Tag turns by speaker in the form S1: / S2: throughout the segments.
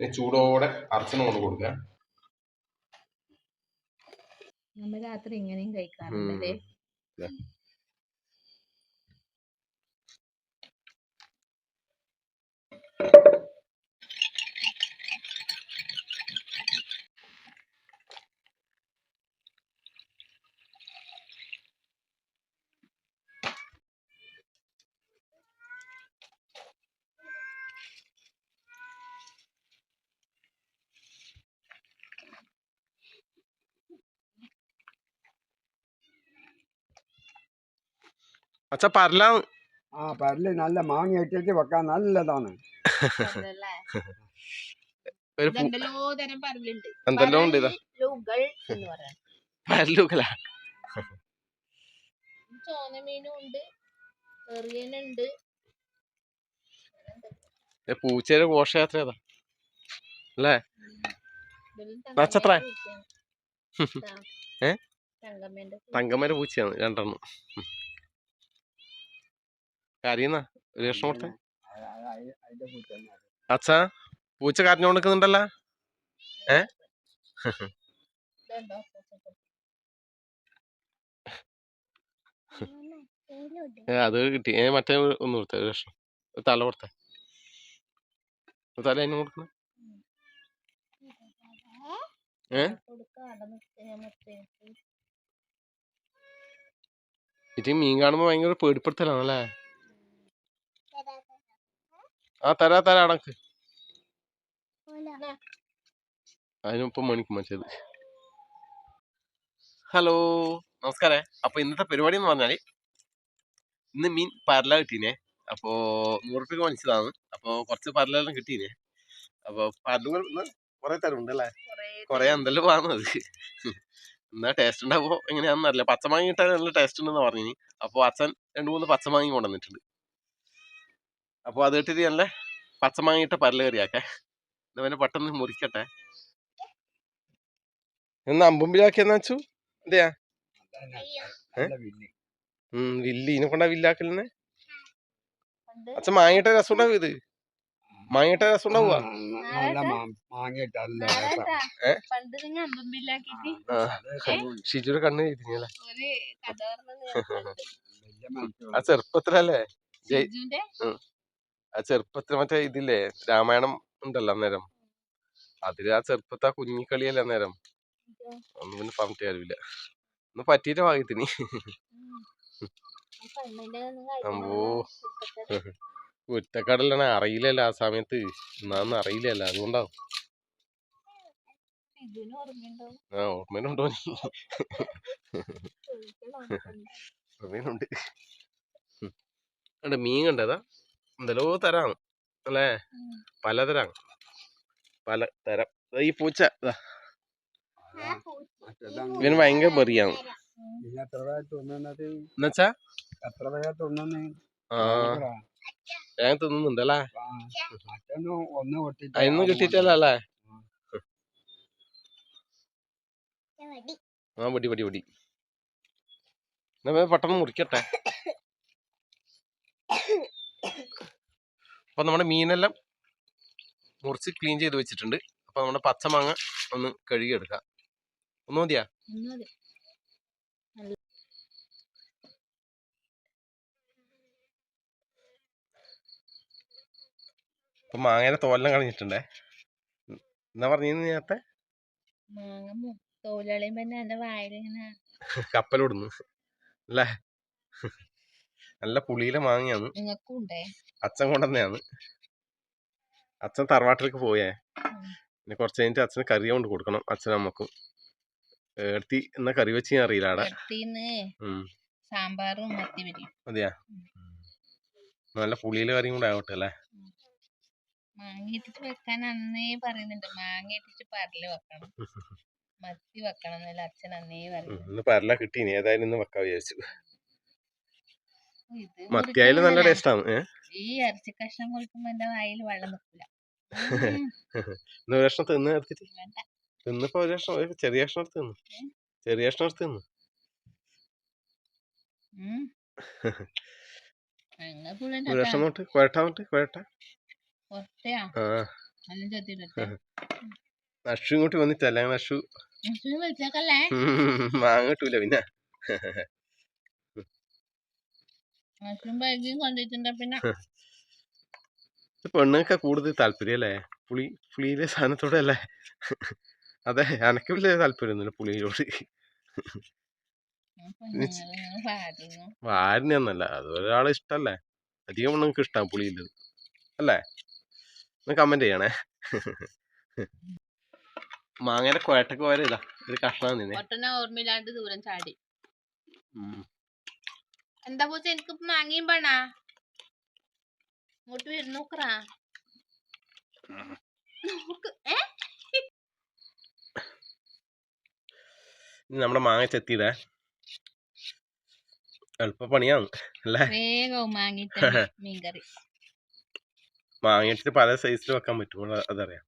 S1: ചൂടോടെ അർച്ചന കൊണ്ട് കൊടുക്കുക
S2: നമ്മ രാത്രി ഇങ്ങനെയും
S1: ഉം. ദേ. അച്ഛാ പരല.
S3: ആ പരൽ നല്ല മാങ്ങ ഇട്ടിട്ട് വെക്കാൻ നല്ലതാണ്?
S1: ഒരു എന്തെല്ലോ ഉണ്ട് ഇതാ.
S2: എറിയനുണ്ട്.
S1: പൂച്ചയുടെ ഘോഷയാത്ര ഏതാ അല്ലേ? നക്ഷത്ര?
S2: തങ്കമ്മേന്റെ പൂച്ചയാണ്
S1: രണ്ടെണ്ണം. ഉം. കരയുന്ന ഒരു ലക്ഷം കൊടുത്തേ അച്ഛ പൂച്ച കരഞ്ഞോണ്ട്
S2: കൊടുക്കുന്നുണ്ടല്ല?
S1: ഏ, അത് കിട്ടി. ഏ മറ്റേ ഒന്ന് കൊടുത്തേ ഒരു ലക്ഷം തല കൊടുത്തേ. തല അതിന് കൊടുക്കണേ ഏ? ഇത് മീൻ കാണുമ്പോ ഭയങ്കര പേടിപ്പെടുത്തലാണല്ലേ? ആ തരാ തരാ അടക്ക് അതിനൊപ്പം മണിക്ക് മറ്റേത്. ഹലോ നമസ്കാരം. അപ്പൊ ഇന്നത്തെ പരിപാടി എന്ന് പറഞ്ഞാൽ ഇന്ന് മീൻ പരല കിട്ടീനെ. അപ്പോ നൂറുപ്യക്ക് വലിച്ചതാണ് അപ്പൊ കുറച്ച് പരലെല്ലാം കിട്ടീനെ. അപ്പൊ പരലുകൾ ഇന്ന് കുറെ തരമുണ്ട് അല്ലേ
S2: കുറേ
S1: എന്തെല്ലാം വാങ്ങുന്നത് എന്നാ ടേസ്റ്റ് ഉണ്ടാവുമോ എങ്ങനെയാണെന്ന് അറിയില്ല പച്ചമാങ്ങ ഇട്ടാൽ നല്ല ടേസ്റ്റ് ഉണ്ടെന്ന് പറഞ്ഞു അപ്പോൾ അച്ഛൻ രണ്ട് മൂന്ന് പച്ചമാങ്ങ കൊണ്ടുവന്നിട്ടുണ്ട്. അപ്പോൾ അത് ഇട്ടിട്ട് നല്ല പച്ചമാങ്ങ ഇട്ട പരൽ കറിയാക്കെ ഇവനെ പെട്ടെന്ന് മുറിക്കട്ടെ. എന്നാ അമ്പുമ്പിലാക്കിയെന്ന് വെച്ചു എന്തെയാ
S3: വില്ല് വില്ലി.
S1: ഉം വില്ലി. ഇതിനെ കൊണ്ടാ വില്ലാക്കലെന്നെ. അച്ഛൻ മാങ്ങിയിട്ട രസം ഉണ്ടാവും ഇത്? മാങ്ങിയിട്ട രസം. ഉണ്ടാവുക ഷിജുടെ കണ്ണ്
S3: മനസ്സുള്ള
S1: ആ ചെറുപ്പത്തിലല്ലേ? ആ ചെറുപ്പത്തിൽ മറ്റേ ഇതില്ലേ രാമായണം ഉണ്ടല്ലോ അന്നേരം. അതിൽ ആ ചെറുപ്പത്തെ ആ കുഞ്ഞിക്കളിയല്ലേ അന്നേരം. ഒന്നും പിന്നെ പറഞ്ഞിട്ട് കാര്യമില്ല. ഒന്ന് പറ്റിയിട്ട് ഭാഗ്യത്തിന് അമ്പോ. കുറ്റക്കടലാണ് അറിയില്ലല്ലോ ആ സമയത്ത്. എന്നാന്ന് അറിയില്ലല്ലോ അതുകൊണ്ടാവും. ആ ഓർമ്മയിലുണ്ടോ നീ. ഓർമ്മയിലുണ്ട് മീൻ കണ്ടതാ? എന്തെല്ലോ തരാണ് അല്ലേ?
S2: പലതരാണ്
S1: പലതരം. പല തരം. ഈ പൂച്ച. ഇവന് ഭയങ്കര ബെറിയാണ്. എന്നുവെച്ചാ? ആ. ഞാൻ കിട്ടിയിട്ടല്ല അല്ലേ? ആ. പൊടി പൊടി പൊടി എന്നാ പെട്ടെന്ന് മുറിക്കട്ടെ. അപ്പൊ നമ്മുടെ മീനെല്ലാം മുറിച്ച് ക്ലീൻ ചെയ്ത് വെച്ചിട്ടുണ്ട്. അപ്പോൾ നമ്മുടെ പച്ചമാങ്ങ ഒന്ന് കഴുകിയെടുക്കാം. ഒന്ന് മതിയാ. അപ്പൊ മാങ്ങയുടെ തോലെല്ലാം കളഞ്ഞിട്ടുണ്ടേ. എന്നാ പറഞ്ഞു നേരത്തെ കപ്പലോടുന്നു. അല്ലേ? നല്ല പുളിയിലെ മാങ്ങയാണ്.
S2: നിങ്ങൾക്കും ഉണ്ടേ
S1: അച്ഛൻ കൊണ്ടുവന്നെയാണ് അച്ഛൻ തറവാട്ടിലേക്ക് പോയേ. പിന്നെ കുറച്ച് കഴിഞ്ഞിട്ട് അച്ഛന് കറി കൊണ്ട് കൊടുക്കണം അച്ഛനും അമ്മക്കും. എടുത്തി എന്ന കറി വെച്ച് ഞാൻ അറിയില്ല
S2: അവിടെ
S1: അതെയാ?
S2: സാമ്പാറും
S1: മതിയാ നല്ല പുളിയിലെ കറിയും കൂടെ ആവട്ടെ അല്ലേ?
S2: മാങ്ങ ഇട്ടിട്ട് വെക്കാൻ അന്നേ പറയുന്നുണ്ട്. മാങ്ങ ഇട്ടിട്ട് പരൽ വെക്കണം. മത്തി വെക്കണം എന്നല്ല അച്ഛൻ അന്നേ പറയുന്നു
S1: ഇന്ന് പരല കിട്ടീനി. ഏതായാലും ഇന്ന് വെക്കാൻ വിചാരിച്ചു. മത്തിയായാലും നല്ല
S2: ടേസ്റ്റാണ്
S1: ടേസ്റ്റ് ആണ് ഏഹ്
S2: ഈ ഇറച്ചി കഷ്ണം മുറിക്കുമ്പോ എന്റെ വായിൽ വെള്ളം നിൽക്കില്ല
S1: ഒരു കഷ്ണം തിന്ന് എടുത്തിട്ട് തിന്നിപ്പോ ഒരു കഷ്ണം ഒരു ചെറിയ കഷ്ണം എടുത്ത് തിന്നു. ചെറിയ കഷ്ണം എടുത്ത് തിന്നു. ഒരു കഷ്ണം തൊട്ട് കുഴട്ടാ തൊട്ട് കുഴട്ടാ നഷു? ഇങ്ങോട്ട് വന്നിട്ടല്ല
S2: അഷു
S1: മാങ്ങ കിട്ടൂല പിന്നെ. പെണ്ണുങ്ങൾക്ക് കൂടുതൽ താല്പര്യം അല്ലേ? പുളി പുളിയിലെ സാധനത്തോടെ അല്ലേ അതെ എനക്ക് വലിയ താല്പര്യമൊന്നുമില്ല പുളിയിലോട്.
S2: വാരിനല്ല
S1: വാരിനൊന്നല്ല അത് ഒരാളെ ഇഷ്ടല്ലേ അധികം പെണ്ണുങ്ങൾക്ക് ഇഷ്ടമാണ് പുളിയില്ലത് അല്ലേ? ഒന്ന് കമന്റ് ചെയ്യണേ. മാങ്ങയുടെ കോട്ടക്ക് വരെ ഇതാ ഒരു കഷ്ണം നിന്നെ
S2: ഓർമ്മയില്ലാണ്ട് ദൂരം ചാടി. എന്താ പൂച്ച? എനിക്ക് മാങ്ങയും പണാ ഇങ്ങോട്ട് വരും നോക്കറാ.
S1: നമ്മുടെ മാങ്ങ ചെത്തിയിടേ. എളുപ്പ പണിയാണ് അല്ലേ? മാങ്ങ ഇട്ടിട്ട് പല സൈസിൽ വെക്കാൻ പറ്റും അത് അതറിയാം.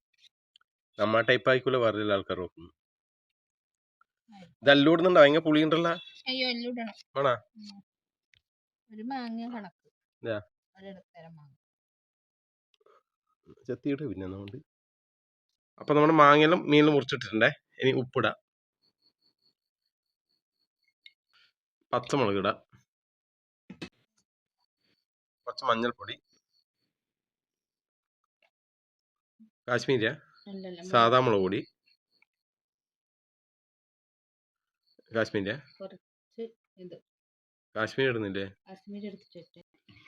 S1: നമ്മ ടൈപ്പ് ആയിക്കൂല വേറെ ആൾക്കാർ വെക്കുന്നു അല്ലൂടുന്നുണ്ടോ ഭയങ്കര
S2: പുളിയുണ്ടല്ലോ.
S1: ആണോ.
S2: ഒരു മാങ്ങ കണക്ക്.
S1: ഇതാ.
S2: ഒരിടത്തരം മാങ്ങ.
S1: ചെത്തിയിട്ട് പിന്നെ അതുകൊണ്ട് അപ്പൊ നമ്മുടെ മാങ്ങയിലും മീനിലും മുറിച്ചിട്ടിട്ടുണ്ടേ? ഇനി ഉപ്പിടാം. പച്ചമുളക് ഇടാം കുറച്ച് മഞ്ഞൾപ്പൊടി. കാശ്മീരിയ? സാദാ മുളക് പൊടി. കാശ്മീരിയ? ഇടുന്നില്ലേ
S2: കാശ്മീർ എടുത്തിട്ട്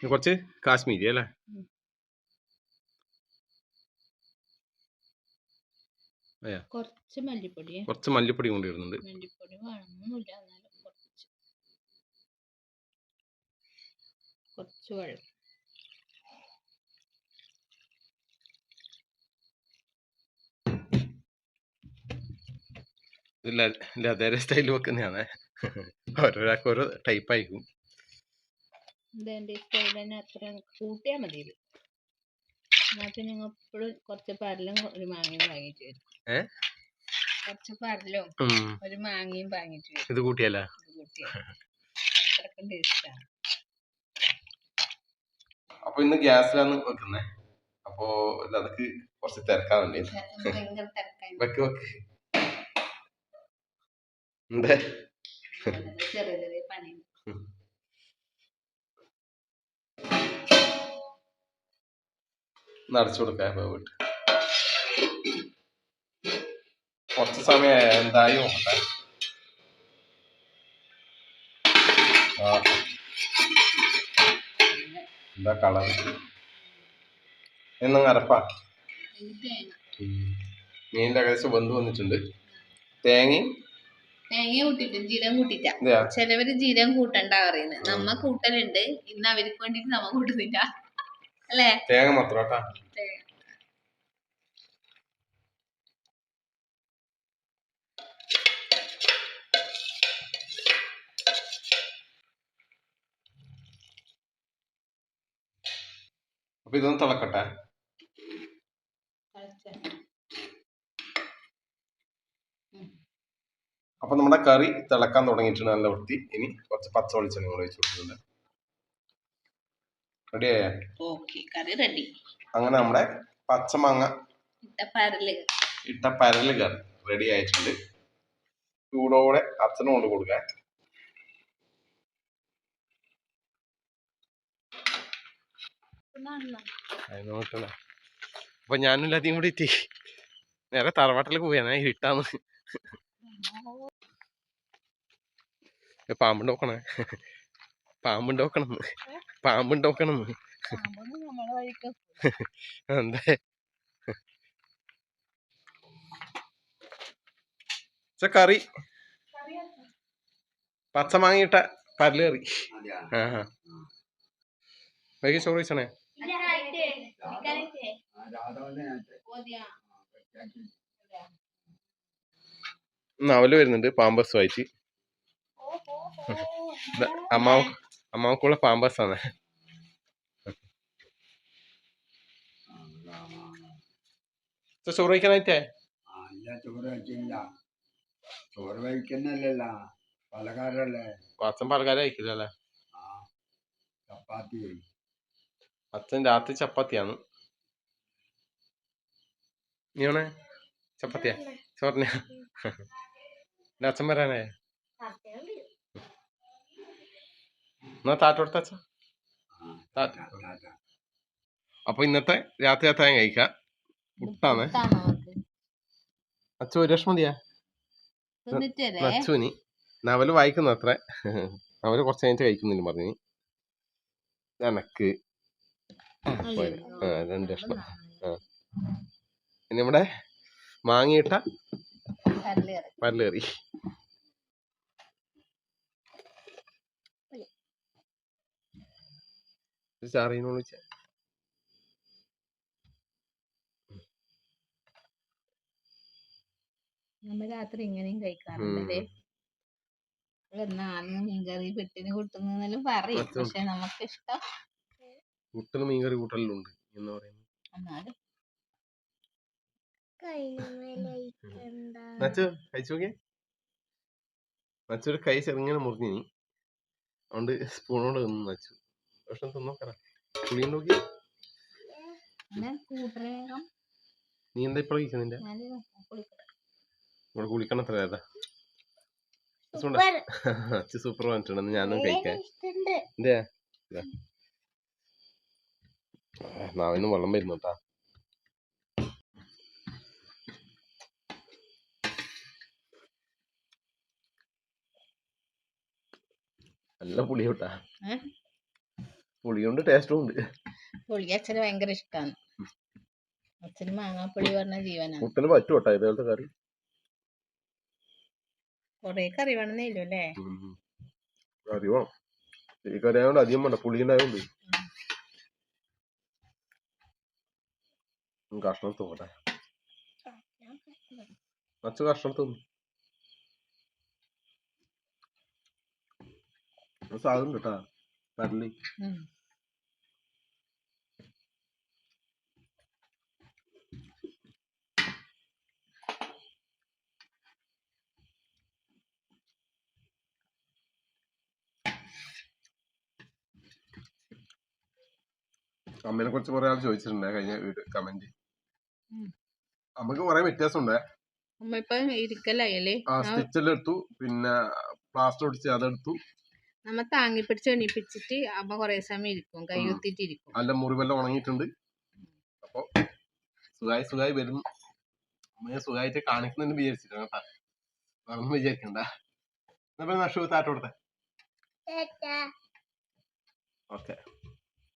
S1: കുറച്ച് കാശ്മീരി അല്ലേ.
S2: കുറച്ച് മല്ലിപ്പൊടി
S1: കുറച്ച് മല്ലിപ്പൊടി കൊണ്ട് ഇടുന്നുണ്ട്
S2: മല്ലിപ്പൊടി വേണമെന്നില്ല എന്നാലും കുറച്ച് കുറച്ച് വെള്ളം
S1: സ്റ്റൈൽ വെക്കുന്നതാണ് ഓരോരാൾക്ക് ഓരോ ടൈപ്പ് ആയിരിക്കും.
S2: ഇതെന്റെ സ്റ്റൈൽ തന്നെ അത്ര കൂട്ടിയാൽ മതി ഇത് എന്നാ പിന്നെ നിങ്ങൾ എപ്പോഴും കുറച്ച് പരലും ഒരു മാങ്ങയും വാങ്ങിയിട്ട് വരും.
S1: ഏ?
S2: കുറച്ച് പരലും ഒരു മാങ്ങയും വാങ്ങിയിട്ട് വരും.
S1: ഇത് കൂട്ടിയല്ല?
S2: ഇത് കൂട്ടിയാൽ അത്രക്കും ടേസ്റ്റാണ്
S1: അപ്പൊ ഇന്ന് ഗ്യാസിലാണ് വെക്കുന്നത് അപ്പോ അതൊക്കെ കുറച്ച് തിരക്കാറുണ്ട് വെക്ക് വെക്ക്. എന്തേ?
S2: ചെറിയ ചെറിയ പണി
S1: നടച്ചു കൊടുക്കാൻ പോയിട്ട് കുറച്ച് സമയം എന്തായി. എന്താ കളർ എന്നും അരപ്പാ. മീനിന്റെ ഏകദേശം വെന്ത് വന്നിട്ടുണ്ട്. തേങ്ങയും
S2: തേങ്ങ കൂട്ടിട്ടും ജീരകം കൂട്ടിട്ടാ ചിലവര് ജീരകം കൂട്ടണ്ട പറയുന്നത് നമ്മ കൂട്ടലുണ്ട്. ഇന്ന് അവർക്ക് വേണ്ടിട്ട് നമ്മ കൂട്ടുന്നില്ല. അല്ലേ?
S1: തേങ്ങ മാത്രം. അപ്പൊ ഇതൊന്ന് തിളക്കട്ടെ. അപ്പൊ നമ്മുടെ കറി തിളക്കാൻ തുടങ്ങിയിട്ടുണ്ട് നല്ല വൃത്തി. ഇനി കുറച്ച് പച്ച വെളിച്ചെണ്ണ കൂടെ ഒഴിച്ചു കൊടുക്കുന്നുണ്ട് റെഡിയായ
S2: കറി റെഡി
S1: അങ്ങനെ നമ്മുടെ പച്ചമാങ്ങ
S2: ഇട്ട
S1: പരൽ കറി റെഡി ആയിട്ടുണ്ട്. ചൂടോടെ അച്ഛനും കൊണ്ട് കൊടുക്കാൻ നോക്കണ അപ്പൊ ഞാനും അധികം കൂടി എത്തി നേരെ തറവാട്ടിലേക്ക് പോയാ. ഇരുട്ടാന്ന് ഏ, പാമ്പുണ്ട് നോക്കണേ പാമ്പുണ്ട് നോക്കണം പാമ്പുണ്ട് നോക്കണം
S2: നമ്മളെ വഴിക്ക്
S1: എന്താ? ച്ച കറി? കറി ആ ആ. വൈകി ചോറ് വെച്ചണേ നവൽ വരുന്നുണ്ട്. പാമ്പസ് വായിച്ച് അമ്മാവ് അമ്മാവക്കുള്ള പാമ്പസ് ആണ് ചോറ് കഴിക്കാനായിട്ടേ?
S3: അല്ല ചോറ് കഴിച്ചില്ല. ചോറ് കഴിക്കുന്നല്ലല്ല പലകാരല്ലേ
S1: അച്ഛൻ പലകാരം കഴിക്കില്ലല്ലേ?
S3: ആ ചപ്പാത്തി.
S1: അച്ഛൻ രാത്രി ചപ്പാത്തിയാണ്. നീണേ ചപ്പാത്തിയാ? ചോറിനാ. എന്റെ അച്ഛൻ വരാനേ എന്നാ അപ്പൊ ഇന്നത്തെ രാത്രി അത്താഴം കഴിക്കാം. പുട്ടാണ്. അച്ഛ ഒരു ലക്ഷം മതിയാ? അച്ചുവിന് നവൽ വായിക്കുന്നു അത്ര. നവൽ കുറച്ച് കഴിഞ്ഞിട്ട് കഴിക്കുന്നില്ല പറഞ്ഞു. എനക്ക്. രണ്ട് ലക്ഷം പിന്നെ ഇവിടെ മാങ്ങിയിട്ട. പല്ലേറി ചാറിയെന്ന് വിളിച്ച
S2: നമ്മ രാത്രി ഇങ്ങനെയും കഴിക്കാറുണ്ടല്ലേ എന്നാണ് മീൻകറി പെട്ടിന് കൂട്ടുന്നെല്ലാം പറയും.
S1: അച്ഛൻ.
S2: പക്ഷെ നമുക്ക് ഇഷ്ടം
S1: കൂട്ടലും മീൻകറി കൂട്ടലുണ്ട് എന്ന് പറയുന്നത്.
S2: എന്നാലും
S1: നച്ചു കൈ ചെറുങ്ങനെ മുറിഞ്ഞിനി അതുകൊണ്ട് സ്പൂണോട് തിന്നു നച്ചു പക്ഷെ തിന്നോക്കറ പുളി നോക്കി നീ എന്താ ഇപ്പൊ കഴിക്കുന്നില്ല ഇവിടെ കുളിക്കണം അത്ര ഏതാ സൂപ്പർ വന്നിട്ടുണ്ട് ഞാനും കഴിക്കാൻ നാവിന്ന് വെള്ളം വരുന്നു കേട്ടാ നല്ല പുളി കേട്ടാ
S2: ഏ?
S1: പുളി കൊണ്ട് ടേസ്റ്റും ഉണ്ട്.
S2: പുളി അച്ഛന് ഭയങ്കര ഇഷ്ടമാണ് അച്ഛന് മാങ്ങാപ്പുളി പറഞ്ഞ ജീവനാണ്
S1: മുട്ടന് പറ്റും കേട്ടോ ഇതേപോലത്തെ കറി?
S2: കൊറേ കറി വേണമെന്നില്ലോ അല്ലേ?
S1: ഉം. കറി വേണം. ഈ കറി ആയതുകൊണ്ട് അധികം വേണ്ട പുളി ഉണ്ടായതുകൊണ്ട് കഷ്ണം തോട്ടെ അച്ഛ കഷ്ണം തിന്നു. സാധനം കേട്ടാ. പരലി
S2: Mm.
S1: അമ്മേനെ കുറിച്ച് കുറെ ആൾ ചോദിച്ചിട്ടുണ്ട് കഴിഞ്ഞ കമന്റ് അമ്മയ്ക്ക് കുറെ വ്യത്യാസമുണ്ട്.
S2: അമ്മ ഇപ്പൊ ഇരിക്കലായല്ലേ
S1: ആ സ്റ്റിച്ചെല്ലാം എടുത്തു. പിന്നെ പ്ലാസ്റ്റർ ഒടിച്ച് അതെടുത്തു.
S2: നമ്മ താങ്ങി പിടിച്ച് എണീപ്പിച്ചിട്ട് അമ്മ കൊറേ സമയം ഇരിക്കും കൈ. കുത്തിട്ട് ഇരിക്കും.
S1: നല്ല മുറിവെല്ലാം ഉണങ്ങിയിട്ടുണ്ട്. അപ്പൊ സുഖായി സുഖായി വരുന്നു അമ്മയെ സുഖമായിട്ട് കാണിക്കുന്നുണ്ട് വിചാരിച്ചിട്ടാണ് കേട്ടാ. വേറൊന്നും വിചാരിക്കണ്ട. എന്നാ പിന്നെ ഓക്കെ.